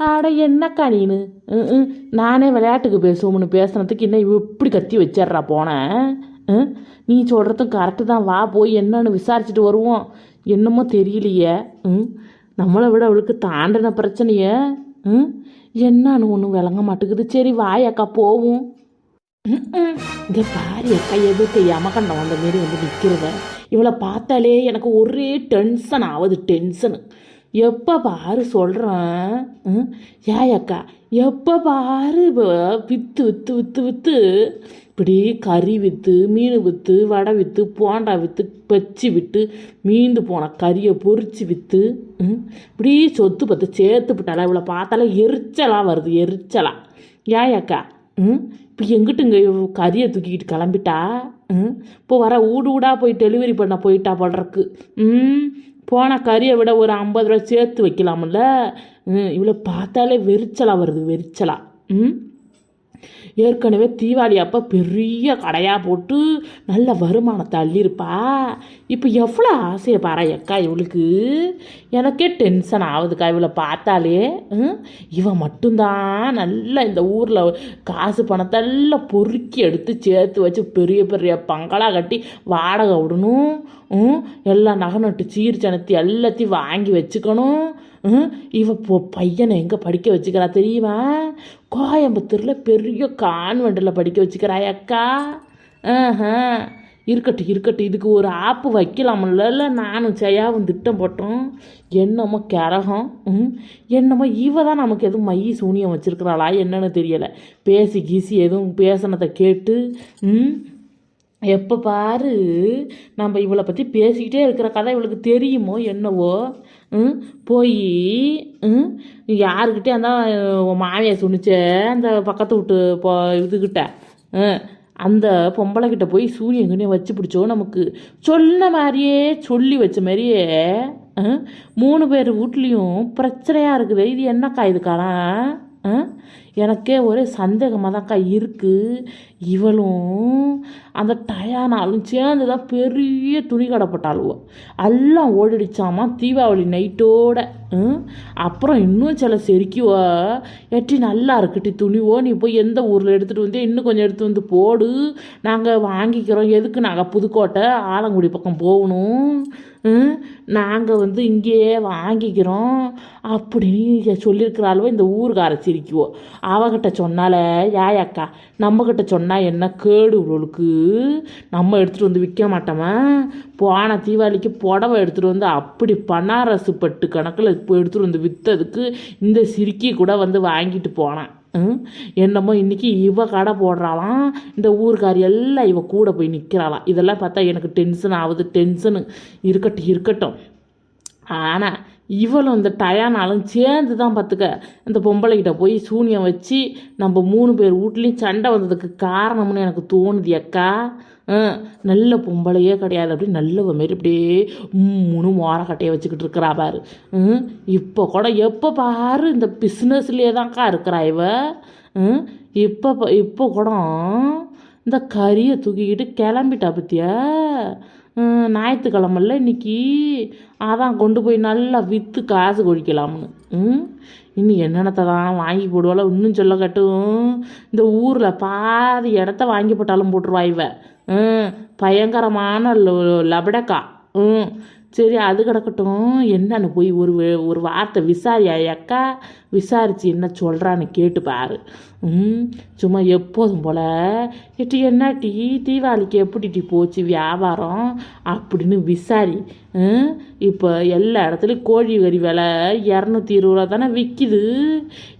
ஆட என்னக்கா நீனு ம், ம், நானே விளையாட்டுக்கு பேசுவோம்னு பேசுனதுக்கு இன்னும் இவ இப்படி கத்தி வச்சிட்றா போனேன் ம், நீ சொல்கிறதும் கரெக்டு தான். வா போய் என்னன்னு விசாரிச்சுட்டு வருவோம். என்னமோ தெரியலையே. ம்? நம்மளை விட அவளுக்கு தாண்டின பிரச்சனைய. ம்? என்னன்னு ஒன்றும் விளங்க மாட்டேங்குது. சரி வாயக்கா அக்கா போவோம். இந்த பாரு அக்கா எதுக்கு யமகண்டம் வந்த மாரி வந்து நிற்கிறத இவளை பார்த்தாலே எனக்கு ஒரே டென்ஷன் ஆகுது டென்ஷனு எப்போ பாரு சொல்கிறேன் ஏ அக்கா எப்போ பாரு விற்று விற்று விற்று விற்று இப்படி கறி விற்று மீன் விற்று வடை விற்று போண்டா விற்று பச்சி விட்டு மீந்து போன கறியை பொறிச்சு விற்று இப்படி சொத்து பத்து சேர்த்து விட்டால இவ்வளோ பார்த்தாலே எரிச்சலாக வருது எரிச்சலாக ஏ அக்கா ம்? இப்போ எங்கிட்டு இங்கே கறியை தூக்கிக்கிட்டு கிளம்பிட்டா? ம்? இப்போ வர ஊடு ஊடாக போய் டெலிவரி பண்ண போயிட்டா போடுறக்கு ம்? போன கறியை விட ஒரு ஐம்பது ரூபா சேர்த்து வைக்கலாம்ல? இவ்வளோ இவளை பார்த்தாலே வெறிச்சலாக வருது வெறிச்சலாக ம்? ஏற்கனவே தீபாவளி அப்போ பெரிய கடையாக போட்டு நல்ல வருமானத்தை அள்ளியிருப்பா இப்போ எவ்வளோ ஆசையை பாரா எக்கா இவளுக்கு. எனக்கே டென்ஷன் ஆகுதுக்கா இவளை பார்த்தாலே. ம், மட்டும்தான் நல்லா இந்த ஊரில் காசு பணத்தெல்லாம் பொறுக்கி எடுத்து சேர்த்து வச்சு பெரிய பெரிய பங்களா கட்டி வாடகை விடணும். ம், நகை நட்டு சீர் சனத்தி எல்லாத்தையும் வாங்கி வச்சுக்கணும். இவ பையனை எங்கே படிக்க வச்சுக்கிறா தெரியுமா? கோயம்புத்தூரில் பெரிய கான்வெண்ட்டில் படிக்க வச்சுக்கிறா அக்கா. ஆஹா. இருக்கட்டும் இருக்கட்டும் இதுக்கு ஒரு ஆப்பு வைக்கலாம்ல. நானும் செய்யாவும் திட்டம் போட்டோம். என்னமோ கரகம். ம்? என்னமோ இவ தான் நமக்கு எதுவும் மைய சூனியம் வச்சுருக்கிறாளா என்னன்னு தெரியலை. பேசி கீசி எதுவும் பேசினதை கேட்டு ம்? எப்போ பாரு நம்ம இவளை பற்றி பேசிக்கிட்டே இருக்கிற கதை இவளுக்கு தெரியுமோ என்னவோ? போய் ம் யாருக்கிட்டே அந்த உன் மாமியை சொன்னிச்சே அந்த பக்கத்து வீட்டு போ இதுக்கிட்ட ம் அந்த பொம்பளைக்கிட்ட போய் சூரியன் கண்ணியை வச்சு பிடிச்சோ நமக்கு. சொன்ன மாதிரியே சொல்லி வச்ச மாதிரியே மூணு பேர் வீட்லேயும் பிரச்சனையாக இருக்குது. இது என்னக்கா இதுக்காரன் எனக்கே ஒரே சந்தேகமாக தான்க்கா இருக்குது இவளும் அந்த டயானாலும் சேர்ந்து தான் பெரிய துணி கடை எல்லாம் ஓடிடுச்சாமா தீபாவளி நைட்டோட ம்? அப்புறம் இன்னும் சில செருக்கிவோ. எட்டி நல்லா இருக்குட்டி துணிவோ நீ போய் எந்த ஊரில் எடுத்துகிட்டு வந்து இன்னும் கொஞ்சம் எடுத்து வந்து போடு. நாங்கள் வாங்கிக்கிறோம். எதுக்கு நாங்கள் புதுக்கோட்டை ஆலங்குடி பக்கம் போகணும்? நாங்கள் வந்து இங்கேயே வாங்கிக்கிறோம். அப்படின்னு சொல்லியிருக்கிறாளுவோ இந்த ஊருக்கார சிரிக்குவோ. அவகிட்ட சொன்னால யாய் அக்கா நம்மக்கிட்ட பண்ணால் என்ன கேடு இவளுக்கு? நம்ம எடுத்துகிட்டு வந்து விற்க மாட்டோமா? போன தீபாவளிக்கு புடவை எடுத்துகிட்டு வந்து அப்படி பனாரசு பட்டு கணக்கில் இப்போ எடுத்துகிட்டு வந்து விற்றதுக்கு இந்த சிரிக்கி கூட வந்து வாங்கிட்டு போனான். ம், என்னமோ இன்றைக்கி இவ கடை போடுறாளாம். இந்த ஊர்க்காரி எல்லாம் இவ கூட போய் நிற்கிறாளாம் இதெல்லாம் பார்த்தா எனக்கு டென்ஷன் ஆகுது. டென்ஷனு இருக்கட்டும் இருக்கட்டும். ஆனால் இவளும் இந்த டயானாலும் சேர்ந்து தான் பார்த்துக்க. இந்த பொம்பளைகிட்ட போய் சூனியம் வச்சு நம்ம மூணு பேர் வீட்லேயும் சண்டை வந்ததுக்கு காரணம்னு எனக்கு தோணுது அக்கா. நல்ல பொம்பளையே கிடையாது. அப்படி நல்லவ மாரி அப்படியே மூணு மோரக்கட்டையை வச்சுக்கிட்டு இருக்கிறா பாரு. ம், இப்போ கூட எப்போ பாரு இந்த பிஸ்னஸ்லேயே தான்க்கா இருக்கிறா இவ. ம், இப்போ ப- இப்போ கூட இந்த கறியை தூக்கிக்கிட்டு கிளம்பிட்டா பத்தியா? ஞாயிற்றுக்கிழமல்ல இன்றைக்கி அதான் கொண்டு போய் நல்லா விற்று காசு கொழிக்கலாம்னு ம்? இன்னும் என்னென்னத்தை தான் வாங்கி போடுவாளோ இன்னும் சொல்ல கட்டும். இந்த ஊரில் பாதி இடத்த வாங்கி போட்டாலும் போட்டுருவா இவ. ம் பயங்கரமான லபடக்கா. ம். சரி அது கிடக்கட்டும். என்னன்னு போய் ஒரு ஒரு வார்த்தை விசாரியா அக்கா விசாரித்து என்ன சொல்கிறான்னு கேட்டு பாரு. ம் சும்மா எப்போதும் போல் எட்டி என்ன டீ தீபாவளிக்கு எப்படி டீ போச்சு வியாபாரம்? அப்படின்னு விசாரி இப்போ எல்லா இடத்துலையும் கோழி கறி விலை இரநூத்தி இருபது ரூபா தானே விற்கிது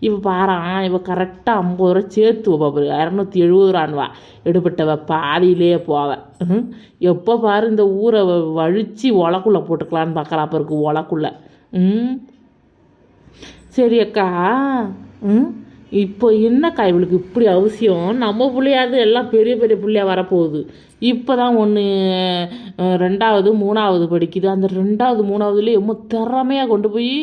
இப்போ பாறான் இப்போ கரெக்டாக ஐம்பது ரூபா சேர்த்து பாரு. இரநூத்தி எழுபது ரூபான்வா எடுபட்டவ பாதியிலேயே போவ. ம்? எப்போ பாரு இந்த ஊரை வ- வழிச்சு ஒலக்குள்ளே போட்டுக்கலான்னு பார்க்குறா பிறகு ஒலக்குள்ளே ம்? சரி அக்கா. ம்? இப்போ என்னக்கா இவளுக்கு இப்படி அவசியம்? நம்ம பிள்ளையாவது எல்லாம் பெரிய பெரிய பிள்ளையா வரப்போகுது. இப்போ தான் ஒன்று ரெண்டாவது மூணாவது படிக்குது. அந்த ரெண்டாவது மூணாவதுலேயே ரொம்ப திறமையாக கொண்டு போய்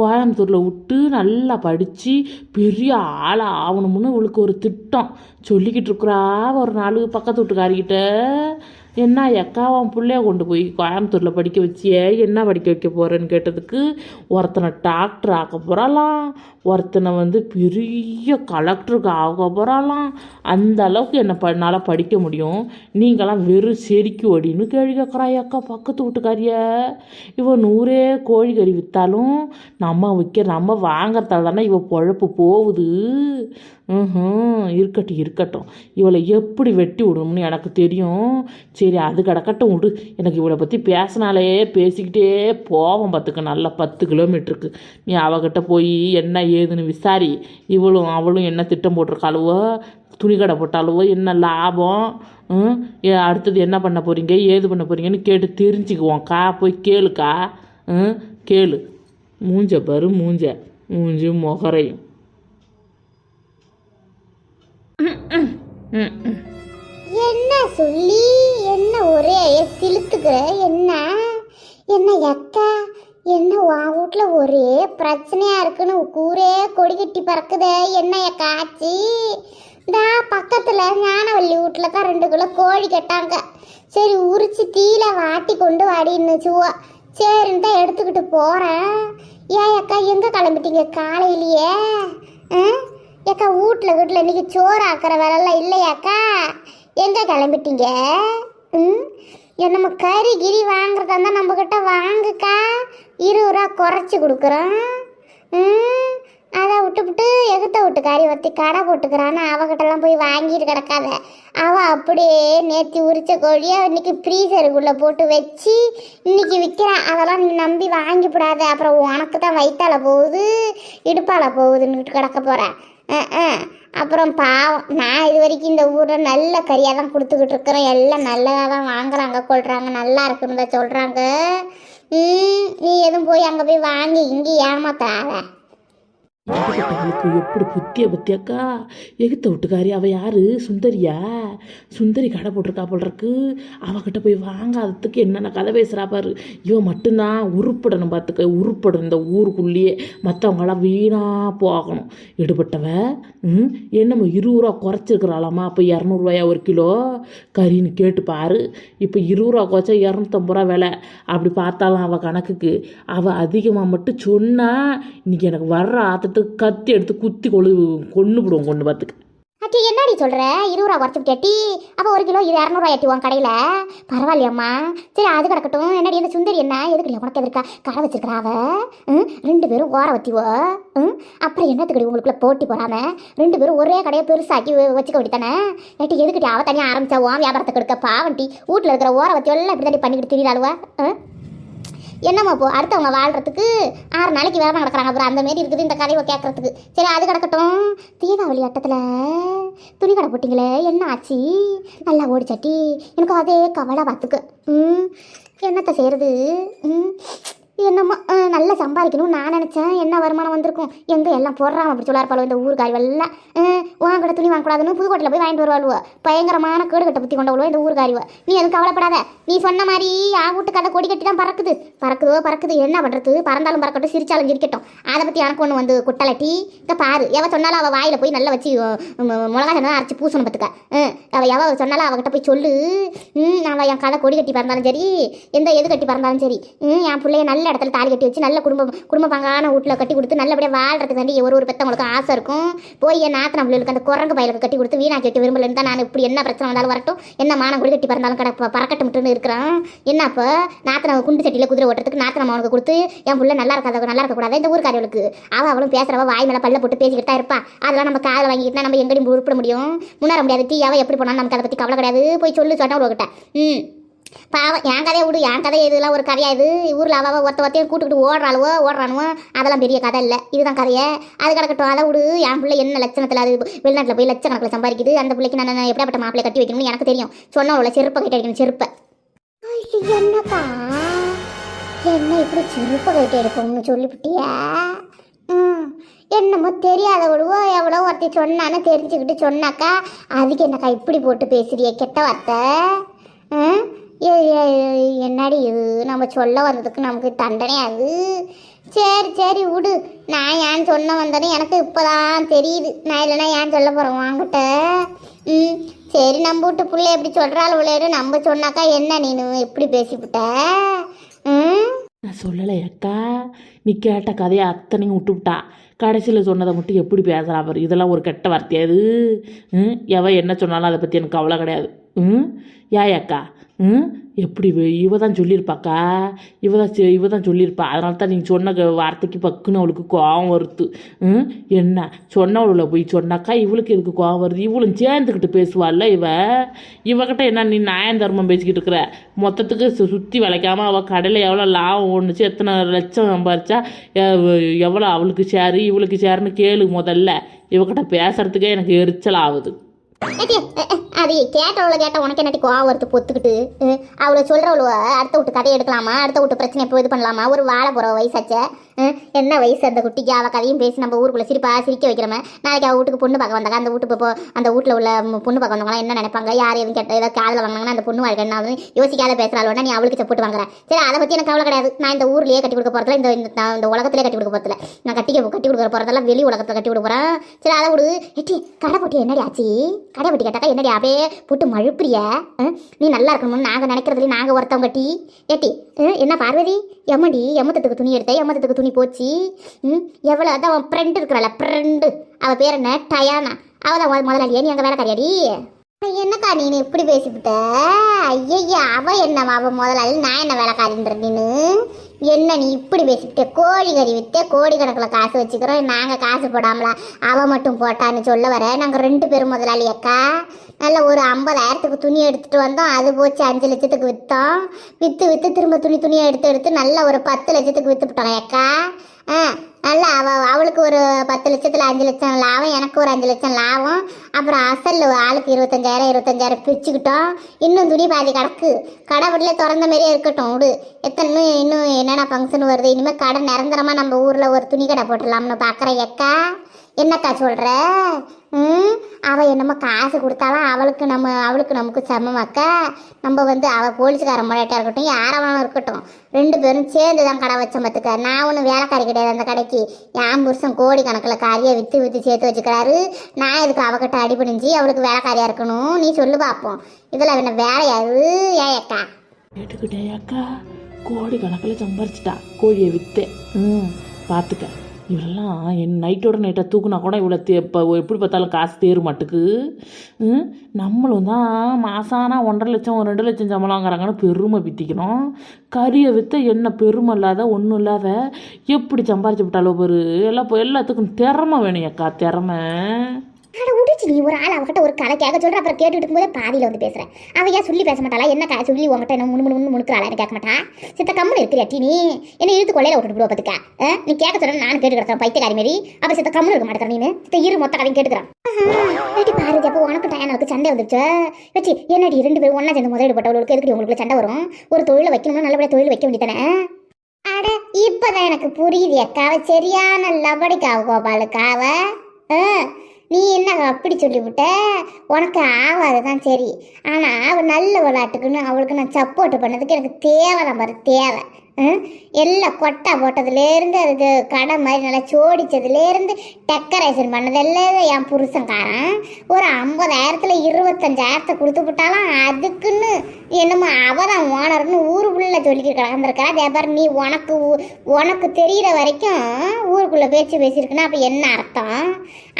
கோயம்புத்தூரில் விட்டு நல்லா படித்து பெரிய ஆளாக ஆகணும்னு இவளுக்கு ஒரு திட்டம். சொல்லிக்கிட்டு இருக்கிறா ஒரு நாலு பக்கத்து வீட்டுக்காரிக்கிட்ட. என்ன எக்கா உன் பிள்ளைய கொண்டு போய் கோயம்புத்தூரில் படிக்க வச்சியே? என்ன படிக்க வைக்க போகிறேன்னு கேட்டதுக்கு ஒருத்தனை டாக்டர் ஆக்க போகிறாளாம் ஒருத்தனை வந்து பெரிய கலெக்டருக்கு ஆக போகிறாளாம் அந்த அளவுக்கு என்னை பண்ணால படிக்க முடியும். நீங்களாம் வெறும் செடிக்கு ஓடின்னு கேள்வி கேட்குறா அக்கா பக்கத்து வீட்டுக்காரிய. இவன் நூறே கோழி கறி விற்றாலும் நம்ம விற்க நம்ம வாங்குறதால தானே இவன் பொழப்பு போகுது. ம் இருக்கட்டும் இருக்கட்டும். இவளை எப்படி வெட்டி விடணும்னு எனக்கு தெரியும். சரி அது கிடக்கட்டும் விடு. எனக்கு இவளை பற்றி பேசினாலே பேசிக்கிட்டே போவோம் பார்த்துக்க. நல்லா பத்து கிலோமீட்டருக்கு. நீ அவகிட்ட போய் என்ன ஏதுன்னு விசாரி. இவளும் அவளும் என்ன திட்டம் போட்டிருக்காளுவோ? துணி கடை போட்டாலுவோ என்ன லாபம்? ஏ, அடுத்தது என்ன பண்ண போகிறீங்க ஏது பண்ண போகிறீங்கன்னு கேட்டு தெரிஞ்சுக்குவோம்க்கா போய் கேளுக்கா. ம்? கேளு. மூஞ்ச பாரு மூஞ்ச. மூஞ்சும் முகரையும். என்ன சொல்லி? என்ன ஒரே சிலுத்துக்கிற? என்ன? என்ன எக்கா என்ன உன் வீட்டில் ஒரே பிரச்சனையாக இருக்குன்னு கூரே கொடி கட்டி பறக்குதே? என்ன எக்கா ஆச்சு இந்த பக்கத்தில் ஞானவள்ளி வீட்டில் தான் ரெண்டு கிலோ கோழி கட்டாங்க. சரி உரிச்சு தீல வாட்டி கொண்டு வாடின்னு சுவா சரின்னு தான் எடுத்துக்கிட்டு போகிறேன் ஏன் அக்கா எங்கே கிளம்பிட்டீங்க? காலையிலேயே? ஆ? ஏக்கா வீட்டில் வீட்டில் இன்னைக்கு சோறு ஆக்கிற வேலைலாம் இல்லையாக்கா? எங்கே கிளம்பிட்டீங்க? ம்? நம்ம கறி கிரி வாங்குறதா இருந்தால் நம்மக்கிட்ட வாங்குக்கா. இருபது ரூபா குறைச்சி கொடுக்குறோம். ம்? அதை விட்டுவிட்டு எகுத்த விட்டு கறி ஒத்தி கடை போட்டுக்கிறான்னு அவகிட்டலாம் போய் வாங்கிட்டு கிடக்காத. அவள் அப்படியே நேற்று உரிச்ச கோழியை இன்றைக்கி ஃப்ரீசருக்குள்ளே போட்டு வச்சு இன்னைக்கு விற்கிறான் அதெல்லாம் நீ நம்பி வாங்கிவிடாத அப்புறம் உனக்கு தான் வயிற்றால போகுது இடுப்பால போகுதுன்னு கிடக்க போகிறேன் அப்புறம் பாவம். நான் இது வரைக்கும் இந்த ஊரில் நல்ல கறியாக தான் கொடுத்துக்கிட்டு இருக்கிறேன். எல்லாம் நல்லதாக தான் வாங்குறாங்க கொள்கிறாங்க நல்லா இருக்குன்னு தான் சொல்கிறாங்க நீ எதுவும் போய் அங்கே போய் வாங்கி இங்கே ஏமாத்தாத எதுக்கிட்டவளுக்கு எப்படி புத்திய புத்தியக்கா? எகுத்த வீட்டுக்காரி அவள் யாரு? சுந்தரியா? சுந்தரி கடை போட்டிருக்கா போல் இருக்கு அவகிட்ட போய் வாங்காததுக்கு என்னென்ன கதை பேசுகிறா பாரு. இவன் மட்டும்தான் உருப்படணும் பார்த்துக்க உருப்படணும் இந்த ஊருக்குள்ளேயே. மற்றவங்களாம் வீணாக போகணும். எடுபட்டவ ம் என்னம்மா இருபது ரூபா குறைச்சிருக்கிறாளாம்மா அப்போ இரநூறுவாயா ஒரு கிலோ? கறின்னு கேட்டு பாரு. இப்போ இருபது ரூபா குறைச்சா இரநூத்தம்பது ரூபா விலை. அப்படி பார்த்தாலும் அவள் கணக்குக்கு. அவள் அதிகமாக மட்டும் சொன்னால் இன்னைக்கு எனக்கு வர்ற பார்த்து கத்தி எடுத்து குத்தி கொழு கொண்டு விடுவோம் கொண்டு பார்த்துக்க. அட்டி என்னடி சொல்கிற இருபது ரூபா குறைச்சி கேட்டி அப்போ ஒரு கிலோ இது இரநூறுவா ஏட்டி உன் கடையில்? பரவாயில்லையம்மா. சரி அது கிடக்கட்டும். என்னடி இந்த சுந்தரி என்ன? எதுக்கு உனக்கு எதிர்க்கா? கடை வச்சிருக்கிறா அவ? ம், ரெண்டு பேரும் ஓர வத்திவோ? ம், அப்புறம் என்னத்துக்கடி உங்களுக்குள்ள போட்டி போடாம? ரெண்டு பேரும் ஒரே கடையை பெருசாக்கி வ- வச்சுக்க வேண்டியதானே? ஏட்டி எதுக்கிட்டி அவ தனியாக ஆரம்பிச்சா? உன் வியாபாரத்தை கெடுக்க? பாவன்ட்டி வீட்டில் இருக்கிற ஓர வத்தி எல்லாம் இப்படி தாண்டி பண்ணிக்கிட்டு ம்? என்னம்மா போ அடுத்தவங்க வாழ்கிறதுக்கு ஆறு நாளைக்கு வேலை நடக்கிறாங்க அப்புறம் அந்த மாரி இருக்குது இந்த கதையை கேட்கறதுக்கு சரி அது கிடக்கட்டும். தீபாவளி அட்டத்தில் துணி கடை போட்டிங்களே என்ன ஆச்சு? நல்லா ஓடிச்சாட்டி எனக்கு அதே கவலை பார்த்துக்கு. ம் என்னத்தை செய்கிறது ம் என்னம்மா நல்லா சம்பாதிக்கணும்னு நான் நினச்சேன். என்ன வருமானம் வந்திருக்கும்? எங்கே எல்லாம் போடுறான் அப்படி சொல்ல இந்த ஊருக்காரி எல்லாம் வாங்கட துணி வாங்கக்கூடாதுன்னு புதுக்கோட்டையில் போய் வாங்கிட்டு வருவாளுவோ. பயங்கரமான கேடு கட்ட புத்தி கொண்டவளோ இந்த ஊருக்காரிவோ நீ எதுவும் கவலைப்படாத. நீ சொன்ன மாதிரி ஆ வீட்டு கதை கொடி கட்டி தான் பறக்குது. பறக்குதோ பறக்குது என்ன பண்ணுறது பறந்தாலும் பறக்கட்டும் சிரிச்சாலும் சிரிக்கட்டும். அதை பற்றி எனக்கு ஒன்று வந்து குட்டலட்டி இங்கே பாரு. எவ சொன்னாலும் அவள் வாயில் போய் நல்லா வச்சு மிளகா சட்டம் அரைச்சி பூசணும் பார்த்துக்க. ம், அவ எவ சொன்னாலும் அவகிட்ட போய் சொல்லு. நான் என் கதை கொடி கட்டி பறந்தாலும் சரி எந்த எது கட்டி பறந்தாலும் சரி. ம் என் பிள்ளைய நல்ல இடத்துல தாலி கட்டி வச்சு நல்ல குடும்பம் குடும்ப பங்கான வீட்டில் கட்டி கொடுத்து நல்லபடியாக வாழ்றதுக்கு தாண்டி ஒரு ஒரு பெற்றவங்களுக்கு ஆசை இருக்கும். போய் என் நாத்தன நம்மளுக்கு அந்த குரங்கு பயலுக்கு கட்டி கொடுத்து வீணாக்கி வைக்க விரும்பலன்னு தான் நான் இப்படி என்ன பிரச்சனை வந்தாலும் வரட்டும். என்ன மானம் கூட கட்டி பறந்தாலும் கடை பறக்கட்டும்ட்டுன்னு இருக்கிறான். என்ன அப்போ? நாத்தனை குண்டு சட்டியில் குதிரை ஓட்டுறதுக்கு நாத்தனை அவனுக்கு கொடுத்து என் பிள்ளை நல்லா இருக்காத நல்லா இருக்கக்கூடாது இந்த ஊருக்காரவளுக்கு அவள் அவளும் பேசுகிறவா வாய் மேலே பல்ல போட்டு பேசிக்கிட்டு தான் இருப்பா. அதெல்லாம் நம்ம காதில் வாங்கிக்கிட்டா நம்ம எங்கேயும் உருப்பிட முடியும். முன்னேற முடியாது. டீ அவள் எப்படி போனாலும் நமக்கு அதை பற்றி கவலை கிடையாது. போய் சொல்லு சொன்னால் உங்ககிட்ட ம். பாவம் என் கதையை விடு என் கதை இதெல்லாம் ஒரு கதையா இது? ஊரில் அவ ஒருத்த ஒருத்தையும் கூட்டுக்கிட்டு ஓடுறாளுவோ ஓடுறானுவோ? அதெல்லாம் பெரிய கதை இல்லை. இதுதான் கதையை. அது கிடக்கட்டும் அதை விடு. என் பிள்ளை என்ன லட்சணத்தில் அது வெளிநாட்டில் போய் லட்சக்கணக்கில் சம்பாதிக்குது. அந்த பிள்ளைக்கு நான் எப்படிப்பட்ட எப்படியாப்பட்ட மாப்பிள்ளை கட்டி வைக்கணும்னு எனக்கு தெரியும். சொன்ன உள்ள செருப்பை கட்டி அடிக்கணும் செருப்பை. என்னப்பா? என்ன இப்படி செருப்பை கட்டி எடுக்கணும்னு சொல்லிவிட்டியா? ம் என்னமோ தெரியாதவளுவோ எவ்வளோ ஒருத்தி சொன்னான்னு தெரிஞ்சுக்கிட்டு சொன்னாக்கா அதுக்கு என்னக்கா இப்படி போட்டு பேசுறிய கெட்ட வார்த்தை? ஆ? என்னடி இது? நம்ம சொல்ல வந்ததுக்கு நமக்கு தண்டனை அது. சரி சரி விடு. நான் ஏன் சொன்ன வந்தேன்னு எனக்கு இப்போதான் தெரியுது. நான் இல்லைன்னா ஏன் சொல்ல போகிறேன் வாங்கிட்ட ம் சரி நம்ம வீட்டு பிள்ளை எப்படி சொல்கிறாள் உள்ளேரு நம்ம சொன்னாக்கா என்ன நீனு எப்படி பேசிவிட்ட ம்? நான் சொல்லலை அக்கா. நீ கேட்ட கதையை அத்தனையும் விட்டுவிட்டா. கடைசியில் சொன்னதை மட்டும் எப்படி பேசுகிறா பாரு. இதெல்லாம் ஒரு கெட்ட வார்த்தையாது ம் எவன் என்ன சொன்னாலும் அதை பற்றி எனக்கு கவலை கிடையாது. ம் ஏய் அக்கா. எப்படி இவ- தான் சொல்லியிருப்பாக்கா? இவ தான் இவ தான் சொல்லியிருப்பா. அதனால தான் நீங்கள் சொன்ன வார்த்தைக்கு பக்குன்னு அவளுக்கு கோவம் வருது. ம்? என்ன? சொன்னவள போய் சொன்னாக்கா இவளுக்கு எதுக்கு கோவம் வருது? இவளும் சேர்ந்துக்கிட்டு பேசுவாள்ல இவ? இவகிட்ட என்ன நீ நியாயம் தர்மம் பேசிக்கிட்டு இருக்கிற? மொத்தத்துக்கு சு- சுற்றி விளைக்காமல் அவள் கடையில் எவ்வளோ லாபம் ஒன்றுச்சு எத்தனை லட்சம் சம்பாரிச்சா? எவ்வளோ அவளுக்கு ஷேரு இவளுக்கு ஷேருன்னு கேளு முதல்ல. இவகிட்ட பேசுகிறதுக்கே எனக்கு எரிச்சல் ஆகுது. அது கேட்டவளை கேட்ட உனக்கு என்னட்டி கோவம் வருது? பொத்துக்கிட்டு அவளை சொல்கிறவளோ அடுத்த விட்டு கதையை எடுக்கலாமா? அடுத்த விட்டு பிரச்சனை இப்போ இது பண்ணலாமா? ஒரு வாழை போகிற வயசாச்சே என்ன வயசு அந்த குட்டிக்கு? அவள் கதையும் பேசி நம்ம ஊருக்குள்ளே சிரிப்பா சிரிக்க வைக்கிறோமே. நாளைக்கு அவள் வீட்டுக்கு பொண்ணு பார்க்க வந்தாங்க அந்த வீட்டுக்கு இப்போ அந்த வீட்டில் உள்ள பொண்ணு பார்க்க வந்தவங்களாம் என்ன நினைப்பாங்க? யார் எதுவும் கேட்ட ஏதாவது காதில் வாங்கினாங்கன்னா அந்த பொண்ணு வாழ்க்கை என்ன ஆகுதுன்னு யோசிக்காத பேசுகிறாள் நீ அவளுக்கு சப்போட்டு வாங்குறேன். சரி அதை பற்றி எனக்கு கவலை கிடையாது. நான் இந்த ஊர்லேயே கட்டி கொடுக்க போகிறதில்ல இந்த இந்த- நான் இந்த உலகத்திலே கட்டி கொடுக்க போகிறதில்ல நான் கட்டி கட்டி கொடுக்க போகிறதெல்லாம் வெளி உலகத்தில் கட்டி கொடுக்க போகிறேன் சரி அதை விடு எட்டி கடை போட்டி என்னடி ஆச்சு? கடை போட்டி கேட்டாக்கா என்னடி அப்படியே போட்டு மழுப்புறிய? நீ நல்லா இருக்கணும்னு நாங்கள் நினைக்கிறதுல நாங்கள் ஒருத்தவங்க கட்டி ஏட்டி என்ன பார்வதி? எம்மடி? எம்மத்தத்துக்கு துணி எடுத்தேன் எம்மத்தத்துக்கு துணி போச்சு? ம்? எவ்வளோ அதான் அவன் ஃப்ரெண்டு இருக்கிறாள் ஃப்ரெண்டு அவள் பேர் என்ன? டயானா. அவள் தான் முதலாளியே நீ அங்கே வேலைக்காரியாடி? என்னக்கா நீ இப்படி பேசிவிட்ட ஐயய்யா அவ என்ன அவ முதலாளி நான் என்ன வேலைக்காரின்ற நீனு என்ன நீ இப்படி பேசிவிட்ட கோழி கறி விற்று கோடி கணக்கில் காசு வச்சுக்கிறோம். நாங்கள் காசு போடாமலா அவ மட்டும் போட்டான்னு சொல்ல வர. நாங்கள் ரெண்டு பேரும் முதலாளி அக்கா நல்ல ஒரு ஐம்பதாயிரத்துக்கு துணி எடுத்துகிட்டு வந்தோம். அது போச்சு அஞ்சு லட்சத்துக்கு விற்றோம் விற்று விற்று திரும்ப துணி துணியை எடுத்து எடுத்து நல்ல ஒரு பத்து லட்சத்துக்கு விற்றுவிட்டோம் அக்கா ஆ நல்லா அவ அவளுக்கு ஒரு பத்து லட்சத்தில் அஞ்சு லட்சம் லாபம் எனக்கு ஒரு அஞ்சு லட்சம் லாபம். அப்புறம் அசல் ஆளுக்கு இருபத்தஞ்சாயிரம் இருபத்தஞ்சாயிரம் பிரிச்சுக்கிட்டோம் இன்னும் துணி பாதி கிடக்கு. கடை வீட்டில் திறந்த மாதிரியே இருக்கட்டும் விடு. எத்தனை இன்னும் இன்னும் என்னென்ன ஃபங்க்ஷன் வருது? இனிமேல் கடை நிரந்தரமாக நம்ம ஊரில் ஒரு துணி கடை போட்டுடலாம்னு பார்க்குறேன் எக்கா என்னக்கா சொல்கிற ம்? அவள் என்னமோ காசு கொடுத்தாலும் அவளுக்கு நம்ம அவளுக்கு நமக்கு சமமாக்கா நம்ம வந்து அவள் போலீஸ்காரன் முறையிட்டா இருக்கட்டும் யாராவது இருக்கட்டும். ரெண்டு பேரும் சேர்ந்து தான் கடை வச்ச பார்த்துக்க நான் ஒன்றும் வேலைக்காரி கிடையாது அந்த கடைக்கு. என் புருஷன் கோடி கணக்கில் காரியை விற்று விற்று சேர்த்து வச்சுக்கிறாரு. நான் இதுக்கு அவகிட்ட அடிபணிஞ்சு அவளுக்கு வேலைக்காரியாக இருக்கணும்? நீ சொல்லு பார்ப்போம் இதில் என்ன வேலையாது ஏன் அக்கா? கேட்டுக்கிட்டே அக்கா. கோடி கணக்கில் சம்பாரிச்சிட்டா. கோழியை விற்று ம் பார்த்துக்க இவெல்லாம் என் நைட்டோட நைட்டாக தூக்குனா கூட இவ்வளோ தே இப்போ எப்படி பார்த்தாலும் காசு தேர் மாட்டுக்கு. நம்மளும் தான் மாசானா ஒன்றரை லட்சம் ரெண்டு லட்சம் சம்பளங்கிறாங்கன்னு பெருமை பித்திக்கணும் கறியை விற்ற என்ன பெருமை இல்லாத ஒன்றும் இல்லாத எப்படி சம்பாரிச்சு விட்டாலோ பெரு. எல்லாம் எல்லாத்துக்கும் திறமை வேணும் அக்கா திறமை. அட உடிச்சு நீ ஒரு ஆள் அவகிட்ட ஒரு கலைக்காக கேட்க அப்புறம் கேட்டுட்டு இருக்கும்போதே பாதியில வந்து பேசுகிறேன் அவன் ஏன் சொல்லி பேச மாட்டாளா? என்ன கதை சொல்லி உங்ககிட்ட என்ன முணு முணு முணுக்கிறாளா? கேட்க மாட்டா? சித்த கம்முன்னு இருக்கிறியாட்டி நீ? என்ன இழுத்து கொள்ளையில விட்டுட்டு போடுவ பார்த்துக்க ஆ? நீ கேட்க சொல்ற நானும் கேட்டு கிடக்கிறேன் பைத்தியக்காரி மாரி. அப்ப சித்த கம்முன்னு இருக்க மாட்டேங்கிற நீ சித்த இரு மொத்த கதையும் கேட்டுக்கிறான். வெட்டி பாருங்க அப்போ உனக்கு டயானாவுக்கு சண்டை வந்துச்சு வச்சு என்னடி ரெண்டு பேரும் ஒன்றா சேர்ந்து முதலீடு போட்டவங்களுக்கு எதுக்கு உங்களுக்கு சண்டை வரும்? ஒரு தொழில வைக்கணும்னா நல்லபடியாக தொழில் வைக்க வேண்டியதானே அட இப்பதான் எனக்கு புரியுது அக்காவ சரியான லபடிக்காவ கோபாலுக்காவ. ஆ? நீ என்ன அப்படி சொல்லிவிட்ட? உனக்கு ஆகாது தான் சரி. ஆனால் அவள் நல்ல விளையாட்டுக்குன்னு அவளுக்கு நான் சப்போர்ட் பண்ணதுக்கு எனக்கு தேவை தான் பாரு தேவை. எல்லாம் கொட்டா போட்டதுலேருந்து அதுக்கு கடை மாதிரி நல்லா சோடித்ததுலேருந்து டெக்கரேஷன் பண்ணதெல்லாம் என் புருஷன்காரன். ஒரு ஐம்பதாயிரத்தில் இருபத்தஞ்சாயிரத்தை கொடுத்து விட்டாலும் அதுக்குன்னு என்னமோ அவதான் ஓனர்னு ஊருக்குள்ளே சொல்லிட்டு கிடந்திருக்கிறா அதே நீ உனக்கு ஊ- உனக்கு தெரிகிற வரைக்கும் ஊருக்குள்ளே பேச்சு பேசியிருக்குன்னா அப்போ என்ன அர்த்தம்?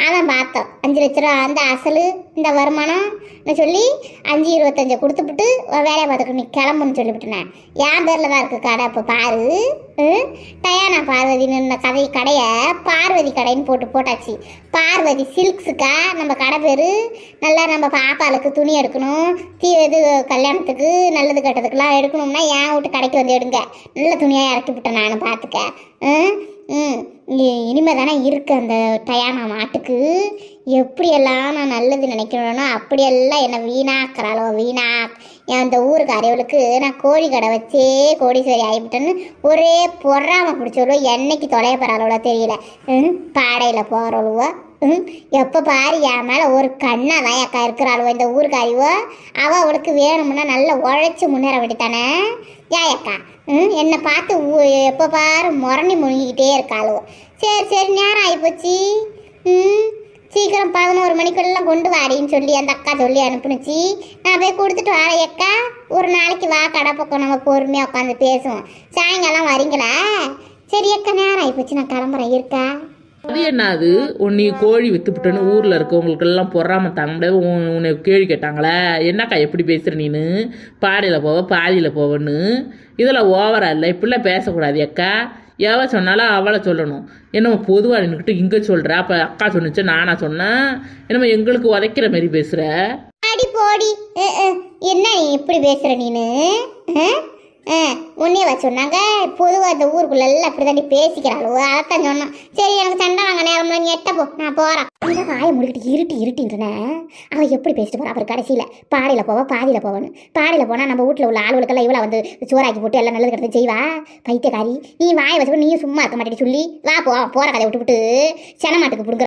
அதான் பார்த்தோம். அஞ்சு லட்ச ரூபா அந்த அசல் இந்த வருமானம்னு சொல்லி அஞ்சு இருபத்தஞ்சை கொடுத்துப்புட்டு வேலையை பார்த்துக்கணும் நீ கிளம்புன்னு சொல்லிவிட்டேன் என் பேரில் தான் இருக்குது கடை இப்போ பாரு ம்? டயானா பார்வதின்னு இந்த கதை கடையை பார்வதி கடைன்னு போட்டு போட்டாச்சு. பார்வதி சில்க்ஸுக்கா? நம்ம கடை பேர் நல்லா நம்ம பாப்பாளுக்கு துணி எடுக்கணும். தீ இது கல்யாணத்துக்கு நல்லது கட்டதுக்கெலாம் எடுக்கணும்னா ஏன் வீட்டு கடைக்கு வந்து எடுங்க. நல்ல துணியாக இறக்கி விட்டேன் நான் பார்த்துக்க ம்? ம். இனிமே தானே இருக்கு அந்த டயானா மாட்டுக்கு. எப்படியெல்லாம் நான் நல்லது நினைக்கணும்னா அப்படியெல்லாம் என்னை வீணாக்குறாளோ வீணா. என் அந்த ஊருக்கு அறிவளுக்கு நான் கோழி கடை வச்சே கோடீஸ்வரி ஆகிவிட்டேன்னு ஒரே பொறாமல் பிடிச்சவளோ என்னைக்கு தொலைய போகிறாளோ தெரியல. பாடையில் போகிறவளுவோ ம்? எப்போ பாரு என் மேலே ஒரு கண்ணாக தான் அக்கா இருக்கிறாளுவோ இந்த ஊருக்கு அறிவோ அவள் அவளுக்கு வேணும்னா நல்லா உழைச்சி முன்னேற வேண்டித்தானே ஏன் அக்கா. ம்? என்னை பார்த்து ஊ- எப்போ பாரு முரணி முழுங்கிக்கிட்டே இருக்காளுவோ. சரி சரி நேரம் ஆகிப்போச்சு ம்? சீக்கிரம் பதினோரு மணிக்குள்ளெல்லாம் கொண்டு வாடின்னு சொல்லி அந்த அக்கா சொல்லி அனுப்புனுச்சு. நான் போய் கொடுத்துட்டு வரேன் அக்கா. ஒரு நாளைக்கு வா கடை பக்கம் நம்ம பொறுமையாக உட்காந்து பேசுவோம். சாயங்காலம் வரீங்களா? சரி அக்கா நேரம் ஆகிப்போச்சு நான் கிளம்புறேன் இருக்கா? அது என்ன அது உன்னை கோழி வித்துப்புட்டேன்னு ஊரில் இருக்கவங்களுக்கெல்லாம் பொறாம தாங்க முடியாது உன்- உன்னை கேள்வி கேட்டாங்களே? என்னக்கா எப்படி பேசுகிற நீனு? பாடியில் போவ பாதியில் போவன்னு? இதெல்லாம் ஓவராக இல்லை இப்படிலாம் பேசக்கூடாது அக்கா. எவ சொன்னாலும் அவளை சொல்லணும். என்னம்மா பொதுவாக நின்றுக்கிட்டு இங்கே சொல்கிற அப்போ அக்கா சொன்னுச்சு நானா சொன்னேன். என்னம்மா எங்களுக்கு உதைக்கிற மாதிரி பேசுகிற அடி போடி. என்ன இப்படி பேசுகிற நீனு? அஹ்? அஹ், உன்னைய வச்சு சொன்னாங்க. பொதுவாக இந்த ஊருக்குள்ள எல்லாம் இப்படி தாண்டி பேசிக்கிறாளோ? அதைத்தான் சொன்னோம் சரி எனக்கு சண்டை வாங்க நேரம் நீ எட்ட போ. நான் போறேன். இந்த வாயை முடிக்கிட்டு இருட்டி இருட்டின்றன. அவள் எப்படி பேசிட்டு போறா? அப்புறம் கடைசியில பாடியில போவா பாதியில் போவான்னு. பாடையில் போனால் நம்ம வீட்டில் உள்ள ஆளுகளுக்கெல்லாம் இவ்வளோ வந்து சோறாக்கி போட்டு எல்லாம் நல்லது கிடந்து செய்வா? பைத்தியக்காரி. நீ வாயை வச்சு நீயும் சும்மா இருக்க மாட்டேன்னு சொல்லி வா போ போற கதையை விட்டு விட்டு சென மாட்டுக்கு பிடுங்க